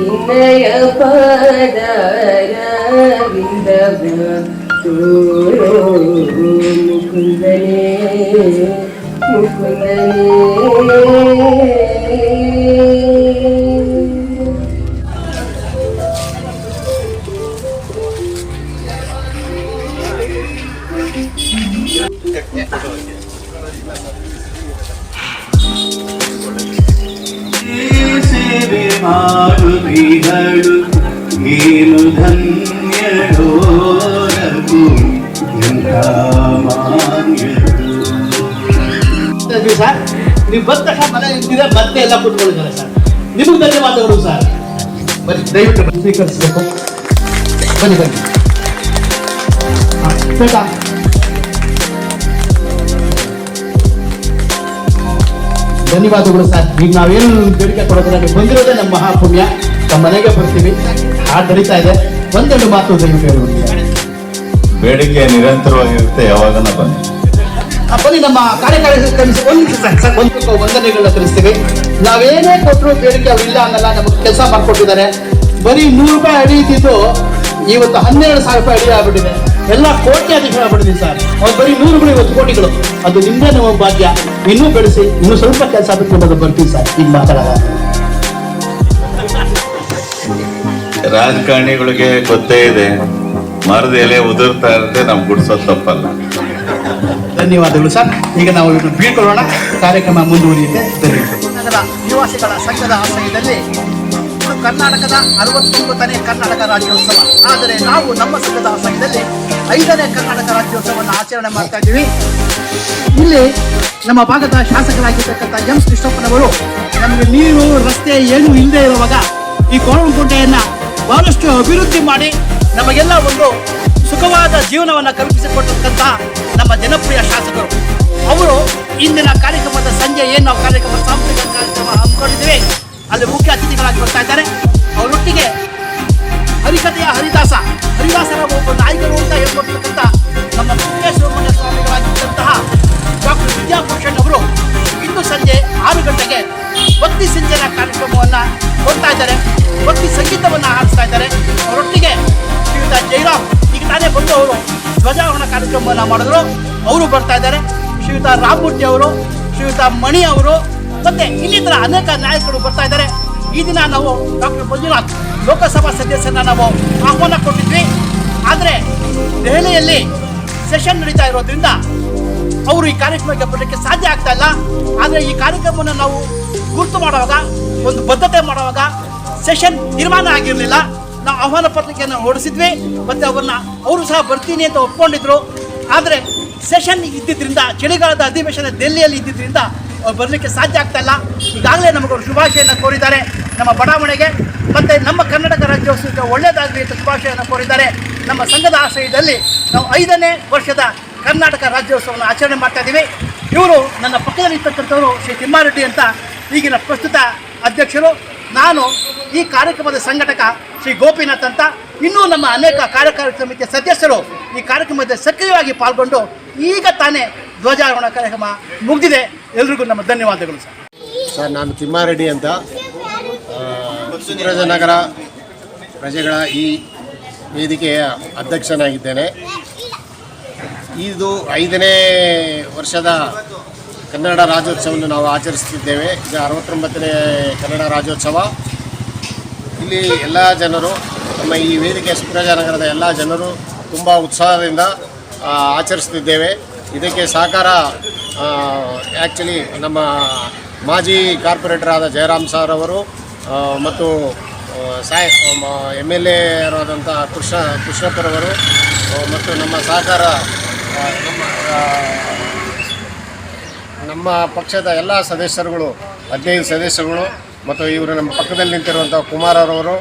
ನಿನ್ನಯ ಪದಾರ ವಿಂದವ ತೋರೋ ಸರ್ ನೀವು ಬಂದ ತಕ್ಷಣ ಮನೆ ನಿಂತಿದೆ ಮತ್ತೆ ಎಲ್ಲ ಕೂತ್ಕೊಂಡಿದ್ದಾರೆ ಸರ್. ನಿಮಗೆ ಧನ್ಯವಾದಗಳು ಸರ್. ಬನ್ನಿ, ದಯವಿಟ್ಟು ಸ್ವೀಕರಿಸಬೇಕು. ಬನ್ನಿ ಬನ್ನಿ. ಧನ್ಯವಾದಗಳು ಸರ್. ಈಗ ನಾವೇನು ಬೇಡಿಕೆ ಕೊಡೋದಿಲ್ಲ. ನೀವು ಬಂದಿರೋದೇ ನಮ್ಮ ಮಹಾಪುಣ್ಯ. ನಮ್ಮ ಮನೆಗೆ ಬರ್ತೀವಿ. ಆ ನಡೀತಾ ಇದೆ. ಒಂದೆರಡು ಮಾತು ದಯವಿಟ್ಟು ಬೇಡಿಕೆ ನಿರಂತರವಾಗಿರುತ್ತೆ ಯಾವಾಗನ ಬನ್ನಿ. ಬನ್ನಿ ನಮ್ಮ ಕಾರ್ಯಕಾರಿ ಒಂದು ವಂದನೆಗಳನ್ನ ತಿಳಿಸ್ತೀವಿ. ನಾವೇನೇ ಕೊಟ್ಟರು ಬೇಡಿಕೆ ಅವ್ರು ಇಲ್ಲ ಅನ್ನಲ್ಲ ನಮಗೆ ಕೆಲಸ ಮಾಡಿಕೊಟ್ಟಿದ್ದಾರೆ. ಬರೀ ನೂರು ರೂಪಾಯಿ ಅಡಿ ಇದ್ದಿದ್ದು ಇವತ್ತು ಹನ್ನೆರಡು ಸಾವಿರ ರೂಪಾಯಿ ಅಡಿ ಆಗ್ಬಿಟ್ಟಿದೆ. ಎಲ್ಲ ಕೋಟಿ ಅಧಿಕಾರ ಆಗ್ಬಿಟ್ಟಿದೆ ಸರ್. ಅವ್ರು ಬರೀ ನೂರುಗಳು ಇವತ್ತು ಕೋಟಿಗಳು. ಅದು ನಿಮ್ದೇ ನಮ್ಮ ಭಾಗ್ಯ. ಇನ್ನೂ ಬೆಳೆಸಿ ಇನ್ನೂ ಸ್ವಲ್ಪ ಕೆಲಸ ಬಿಟ್ಕೊಂಡು ಬರ್ತೀವಿ ಸರ್. ಈಗ ಮಾತಾಡೋದ ರಾಜಕಾರಣಿಗಳಿಗೆ ಗೊತ್ತೇ ಇದೆ. ಮರದ ಎಲೆ ಉದುರ್ತಾ ಇರುತ್ತೆ ನಮ್ಗೆ ಗುಡ್ಸೋದು ತಪ್ಪಲ್ಲ. ಧನ್ಯವಾದಗಳು ಸರ್. ಈಗ ನಾವು ಇದನ್ನು ಬೀಳ್ಕೊಳ್ಳೋಣ. ಕಾರ್ಯಕ್ರಮ ಮುಂದುವರಿಯುತ್ತೆ. ಧನ್ಯವಾದ ನಗರ ನಿವಾಸಿಗಳ ಸಂಘದ ಆಶ್ರಯದಲ್ಲಿ ಇದು ಕರ್ನಾಟಕದ ಅರವತ್ತೊಂಬತ್ತನೇ ಕರ್ನಾಟಕ ರಾಜ್ಯೋತ್ಸವ. ಆದರೆ ನಾವು ನಮ್ಮ ಸಂಘದ ಆಶ್ರಯದಲ್ಲಿ ಐದನೇ ಕರ್ನಾಟಕ ರಾಜ್ಯೋತ್ಸವವನ್ನು ಆಚರಣೆ ಮಾಡ್ತಾ ಇದ್ದೀವಿ. ಇಲ್ಲಿ ನಮ್ಮ ಭಾಗದ ಶಾಸಕರಾಗಿರ್ತಕ್ಕಂಥ ಎಂ ಕೃಷ್ಣಪ್ಪನವರು ನಮಗೆ ನೀರು ರಸ್ತೆ ಏನು ಇಲ್ಲದೆ ಇರುವಾಗ ಈ ಕೋಣಕೋಟೆಯನ್ನು ಬಹಳಷ್ಟು ಅಭಿವೃದ್ಧಿ ಮಾಡಿ ನಮಗೆಲ್ಲ ಒಂದು ಸುಖವಾದ ಜೀವನವನ್ನು ಕಲ್ಪಿಸಿಕೊಟ್ಟಂತ ನಮ್ಮ ಜನಪ್ರಿಯ ಶಾಸಕರು. ಅವರು ಇಂದಿನ ಕಾರ್ಯಕ್ರಮದ ಸಂಜೆ ಏನು ನಾವು ಕಾರ್ಯಕ್ರಮ ಸಾಂಸ್ಕೃತಿಕ ಮಾಡಿದ್ರು. ಅವರು ಬರ್ತಾ ಇದ್ದಾರೆ. ಶ್ರೀಯುತ ರಾಮಮೂರ್ತಿ ಅವರು, ಶ್ರೀಯುತ ಮಣಿ ಅವರು, ಮತ್ತೆ ಇನ್ನಿತರ ಅನೇಕ ನಾಯಕರು ಬರ್ತಾ ಇದ್ದಾರೆ. ಈ ದಿನ ನಾವು ಡಾಕ್ಟರ್ ಮಂಜುನಾಥ್ ಲೋಕಸಭಾ ಸದಸ್ಯರನ್ನ ನಾವು ಆಹ್ವಾನ ಕೊಟ್ಟಿದ್ವಿ. ಆದರೆ ದೆಹಲಿಯಲ್ಲಿ ಸೆಷನ್ ನಡೀತಾ ಇರೋದ್ರಿಂದ ಅವರು ಈ ಕಾರ್ಯಕ್ರಮಕ್ಕೆ ಬರಲಿಕ್ಕೆ ಸಾಧ್ಯ ಆಗ್ತಾ ಇಲ್ಲ. ಆದರೆ ಈ ಕಾರ್ಯಕ್ರಮವನ್ನು ನಾವು ಗುರುತು ಮಾಡುವಾಗ, ಒಂದು ಬದ್ಧತೆ ಮಾಡುವಾಗ ಸೆಷನ್ ನಿರ್ಮಾಣ ಆಗಿರಲಿಲ್ಲ. ನಾವು ಆಹ್ವಾನ ಪತ್ರಿಕೆಯನ್ನು ಹೊರಡಿಸಿದ್ವಿ. ಮತ್ತು ಅವ್ರನ್ನ, ಅವರು ಸಹ ಬರ್ತೀನಿ ಅಂತ ಒಪ್ಕೊಂಡಿದ್ರು. ಆದರೆ ಸೆಷನ್ ಇದ್ದಿದ್ದರಿಂದ ಚಳಿಗಾಲದ ಅಧಿವೇಶನ ದೆಹಲಿಯಲ್ಲಿ ಇದ್ದಿದ್ದರಿಂದ ಬರಲಿಕ್ಕೆ ಸಾಧ್ಯ ಆಗ್ತಾ ಇಲ್ಲ. ಈಗಾಗಲೇ ನಮಗವರು ಶುಭಾಶಯನ ಕೋರಿದ್ದಾರೆ ನಮ್ಮ ಬಡಾವಣೆಗೆ, ಮತ್ತು ನಮ್ಮ ಕರ್ನಾಟಕ ರಾಜ್ಯೋತ್ಸವಕ್ಕೆ ಒಳ್ಳೆಯದಾಗಲಿ ಅಂತ ಶುಭಾಶಯನ ಕೋರಿದ್ದಾರೆ. ನಮ್ಮ ಸಂಘದ ಆಶ್ರಯದಲ್ಲಿ ನಾವು ಐದನೇ ವರ್ಷದ ಕರ್ನಾಟಕ ರಾಜ್ಯೋತ್ಸವವನ್ನು ಆಚರಣೆ ಮಾಡ್ತಾ ಇದ್ದೀವಿ ಇವರು ನನ್ನ ಪಕ್ಕದಲ್ಲಿ ಇರ್ತಕ್ಕಂಥವರು ಶ್ರೀ ತಿಮ್ಮಾರೆಡ್ಡಿ ಅಂತ ಈಗಿನ ಪ್ರಸ್ತುತ ಅಧ್ಯಕ್ಷರು. ನಾನು ಈ ಕಾರ್ಯಕ್ರಮದ ಸಂಘಟಕ ಶ್ರೀ ಗೋಪಿನಾಥ್ ಅಂತ. ಇನ್ನೂ ನಮ್ಮ ಅನೇಕ ಕಾರ್ಯಕಾರಿ ಸಮಿತಿಯ ಸದಸ್ಯರು ಈ ಕಾರ್ಯಕ್ರಮದಲ್ಲಿ ಸಕ್ರಿಯವಾಗಿ ಪಾಲ್ಗೊಂಡು ಈಗ ತಾನೇ ಧ್ವಜಾರೋಹಣ ಕಾರ್ಯಕ್ರಮ ಮುಗಿದಿದೆ. ಎಲ್ರಿಗೂ ನಮ್ಮ ಧನ್ಯವಾದಗಳು ಸರ್. ಸರ್, ನಾನು ತಿಮ್ಮಾರೆಡ್ಡಿ ಅಂತ. ನಗರ ಪ್ರಜೆಗಳ ಈ ವೇದಿಕೆಯ ಅಧ್ಯಕ್ಷನಾಗಿದ್ದೇನೆ. ಇದು ಐದನೇ ವರ್ಷದ ಕನ್ನಡ ರಾಜ್ಯೋತ್ಸವವನ್ನು ನಾವು ಆಚರಿಸುತ್ತಿದ್ದೇವೆ. ಇದು ಅರವತ್ತೊಂಬತ್ತನೇ ಕನ್ನಡ ರಾಜ್ಯೋತ್ಸವ. ಇಲ್ಲಿ ಎಲ್ಲ ಜನರು ನಮ್ಮ ಈ ವೇದಿಕೆ ನಗರದ ಎಲ್ಲ ಜನರು ತುಂಬ ಉತ್ಸಾಹದಿಂದ ಆಚರಿಸ್ತಿದ್ದೇವೆ ಇದಕ್ಕೆ ಸಹಕಾರ ಆ್ಯಕ್ಚುಲಿ ನಮ್ಮ ಮಾಜಿ ಕಾರ್ಪೊರೇಟರ್ ಆದ ಜಯರಾಮ್ ಸರ್ ಅವರು ಮತ್ತು ಸಾಯ್ ಎಂ ಎಲ್ ಎ ಆದಂಥ ಕೃಷ್ಣ ಕೃಷ್ಣಪ್ಪರವರು ಮತ್ತು ನಮ್ಮ ಸಹಕಾರ ನಮ್ಮ ನಮ್ಮ ಪಕ್ಷದ ಎಲ್ಲ ಸದಸ್ಯರುಗಳು, ಹದಿನೈದು ಸದಸ್ಯರುಗಳು, ಮತ್ತು ಇವರು ನಮ್ಮ ಪಕ್ಕದಲ್ಲಿ ನಿಂತಿರುವಂಥ ಕುಮಾರರವರು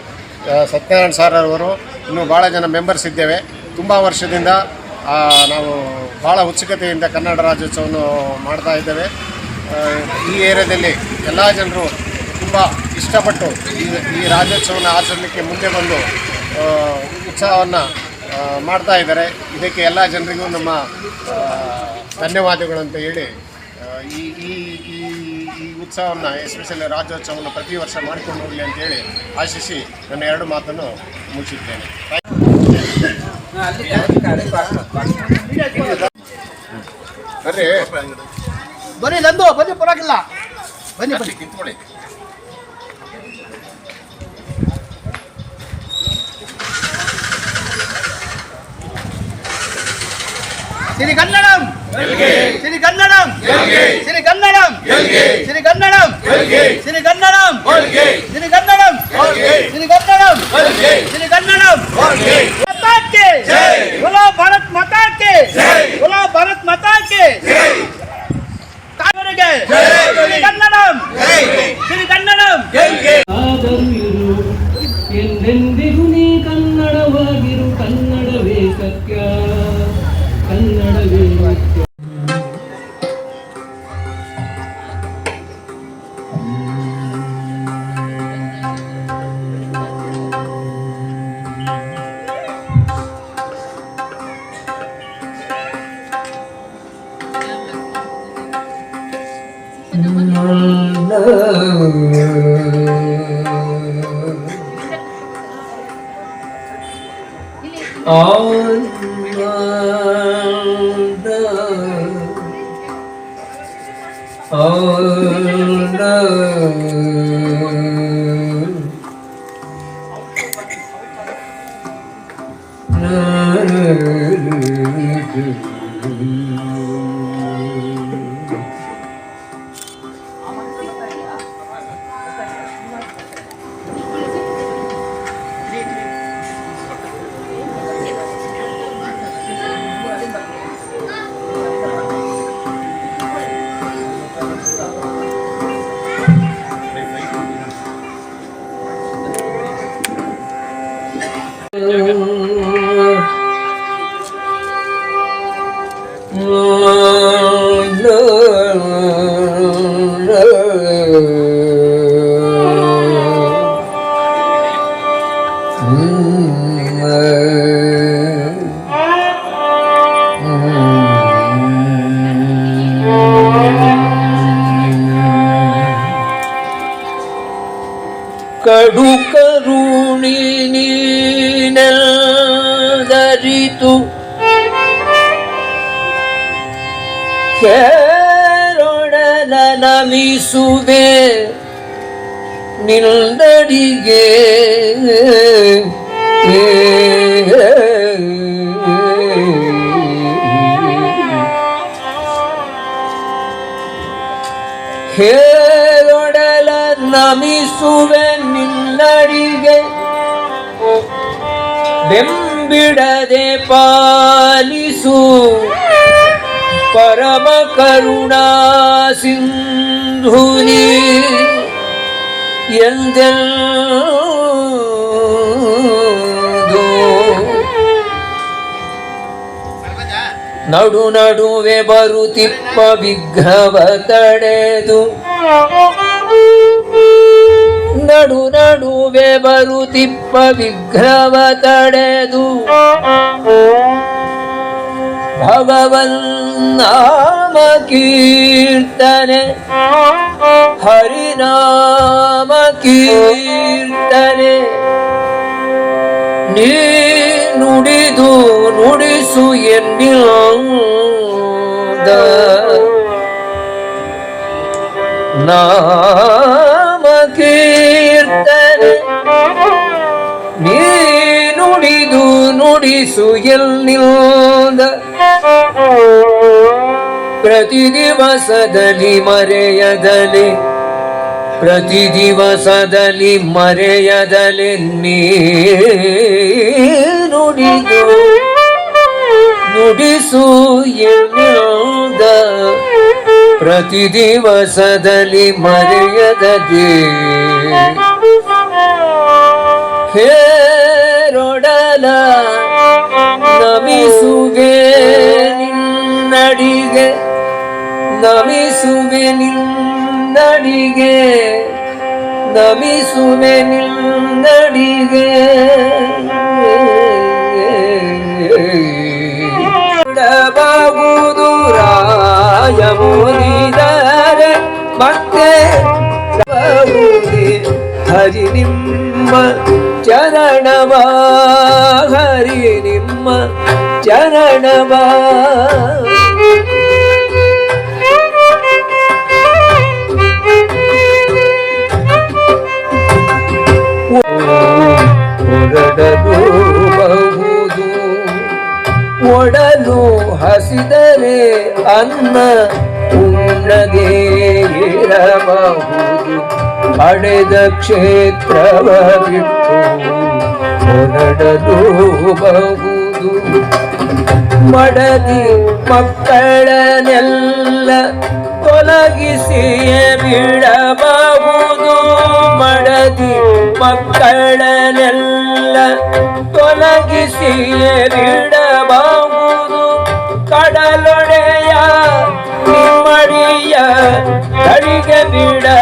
ಸತ್ಯನಾರಾಯಣ ಸರ್ ಅವರು ಇನ್ನೂ ಭಾಳ ಜನ ಮೆಂಬರ್ಸ್ ಇದ್ದೇವೆ. ತುಂಬ ವರ್ಷದಿಂದ ನಾವು ಭಾಳ ಉತ್ಸುಕತೆಯಿಂದ ಕನ್ನಡ ರಾಜ್ಯೋತ್ಸವವನ್ನು ಮಾಡ್ತಾ ಇದ್ದೇವೆ. ಈ ಏರಿಯಾದಲ್ಲಿ ಎಲ್ಲ ಜನರು ತುಂಬ ಇಷ್ಟಪಟ್ಟು ಈ ರಾಜ್ಯೋತ್ಸವನ ಆಚರಣೆಗೆ ಮುಂದೆ ಬಂದು ಉತ್ಸಾಹವನ್ನು ಮಾಡ್ತಾ ಇದ್ದಾರೆ. ಇದಕ್ಕೆ ಎಲ್ಲ ಜನರಿಗೂ ನಮ್ಮ ಧನ್ಯವಾದಗಳು ಅಂತ ಹೇಳಿ ಈ ಈ ಉತ್ಸವವನ್ನು ಎಸ್ಪೆಷಲಿ ರಾಜ್ಯೋತ್ಸವವನ್ನು ಪ್ರತಿ ವರ್ಷ ಮಾಡಿಕೊಂಡು ಹೋಗಲಿ ಅಂತೇಳಿ ಆಶಿಸಿ ನನ್ನ ಎರಡು ಮಾತನ್ನು ಮುಗಿಸಿದ್ದೇನೆ. ಬರ್ರಿ. ಬನ್ನಿ ನಂದು ಬನ್ನಿ ಪರವಾಗಿಲ್ಲ. ಬನ್ನಿ ಬನ್ನಿ. ಕಿತ್ಕೊಳ್ಳಿ. ಸಿರಿ ಕನ್ನಡಂ! சிறு கன்னடம் சிறு கன்னடம் சிறு கன்னடம் சிறு கன்னடம் சிறு கன்னடம் சிறு கன்னடம் சிறு கன்னடம் மத்தாக்கே உலா பாரத் மத்தாக்கே உலா பாரத் Oh. ಕಡುಕರುಣಿ ನೀನರಿತು ಕೇಳೊಡಲ ನಮಿಸುವೆ ನಿಲ್ದಡಿಗೆ. ಹೇ ನಮಿಸುವೆ ನಿನ್ನಡಿಗೆ. ಬೆಂಬಿಡದೆ ಪಾಲಿಸು. ಪರಮ ಕರುಣಾ ಸಿಂಧುನಿ. ನಡು ನಡುವೆ ಬರುತಿಪ್ಪ ವಿಘ್ನವ ತಡೆದು. ನಡು ಬರು ತಿಪ್ಪ ವಿಘ್ನವ ತಡೆದು. ಭಗವನ್ನಾಮ ಕೀರ್ತನೆ. ಹರಿನಾಮ ಕೀರ್ತನೆ. ನೀ ನುಡಿದು ನುಡಿಸು ಎನ್ನಿಲ್ಲ ನಾಮ ಕೀರ್ತನೆ ನುಡಿಸು ಎಲ್ಲಿಂದ ಪ್ರತಿ ದಿವಸದಲ್ಲಿ ಮರೆಯದಲೆ ಪ್ರತಿ ದಿವಸದಲ್ಲಿ ಮರೆಯದಲೆ ನುಡಿದು ನುಡಿಸು ಎನ್ನಿಂದ ಪ್ರತಿ ದಿವಸದಲ್ಲಿ ಮರೆಯದದೆ ಹೇರೊಡಲ ನಮಿಸುವೆ ನಿನ್ನಡಿಗೆ ನಮಿಸುವೆ ನಿನ್ನಡಿಗೆ ನಮಿಸುವೆ ನಿನ್ನಡಿಗೆ. ಬಾಬು ರಾಯ ಮುರಿದ ಮತ್ತೆ ಹರಿ ನಿಮ್ಮ ಚರಣವ ಹರಿ ನಿಮ್ಮ ಚರಣವ. ಬಹುದು ಒಡಲು ಹಸಿದರೆ ಅನ್ನ ಉಣ್ಣದೇ ಇರಬಹುದು. ಪಡೆದ ಕ್ಷೇತ್ರವ ಬಿಟ್ಟು ಹೊರಡಲು ಬಹುದು. ಮಡದಿ ಮಕ್ಕಳನೆಲ್ಲ ತೊಲಗಿಸಿಯೇ ಬಿಡಬಹುದು. ಮಡದಿ ಮಕ್ಕಳನೆಲ್ಲ ತೊಲಗಿಸಿಯೇ ಬಿಡಬಹುದು. ಕಡಲೊಡೆಯ ಮಡಿಯ ಕಡಿಗೆ ಬಿಡಲಾಗದು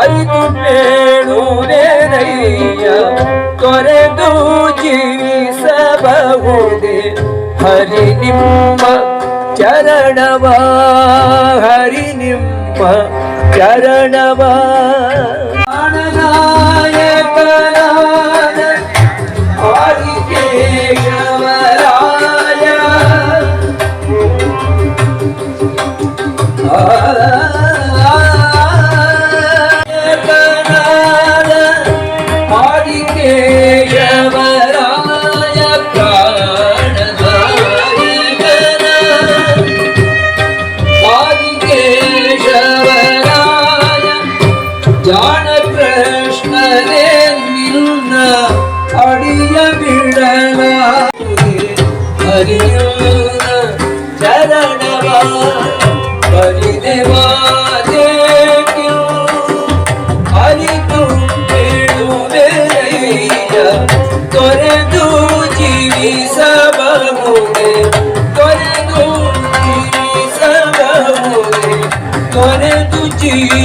ಅರಿತು ಬೇಡುವೆನಯ್ಯ ತೊರೆದು ಜೀವಿಸಬಹುದೇ. ಹರಿ ನಿಮ್ಮ ಚರಣವ ಹರಿ ನಿಮ್ಮ ಚರಣವ. ಆದಿಕೇಶವರಾಯ Ah.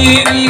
you.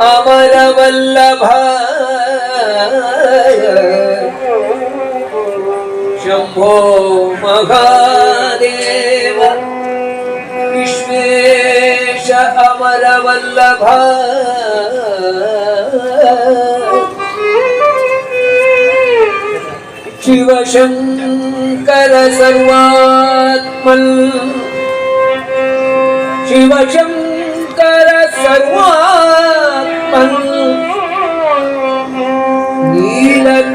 अमर वल्लभ शंभो महादेव। विश्वेश अमर वल्लभ शिव शंकर शिवशङ्कर शिव शंकर सर्वा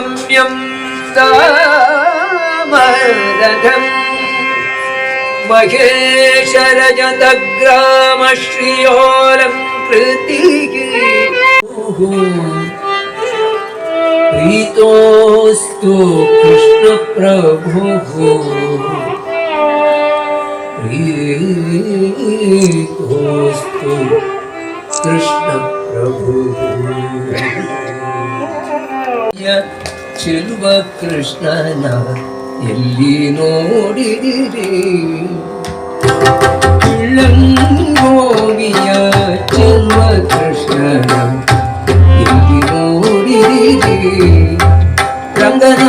महेश गम्यं दामरथम् महेशरजतग्रामश्रियोलङ्कृतिः प्रीतोऽस्तु कृष्णप्रभुः प्रीतोऽस्तु कृष्णप्रभुः Yeah. ಚೆಲುವ ಕೃಷ್ಣನ ಎಲ್ಲಿ ನೋಡಿದಿರಿ ಇಳ್ಳಂಗೋವಿಯ ಚೆಲುವ ಕೃಷ್ಣನ ಎಲ್ಲಿ ನೋಡಿದಿರಿ ರಂಗನ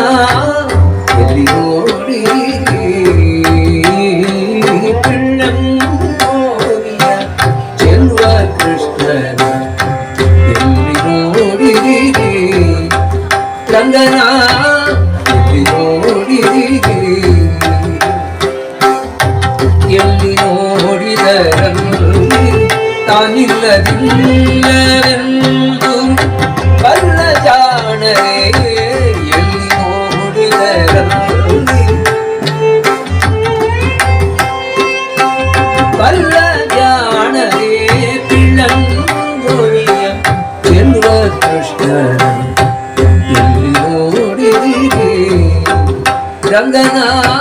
மாநிலதில்லரென்று வல்ல ஜானரே வல்ல ஜானரே பிள்ளன் செல்வ கிருஷ்ணன் ரங்கநாத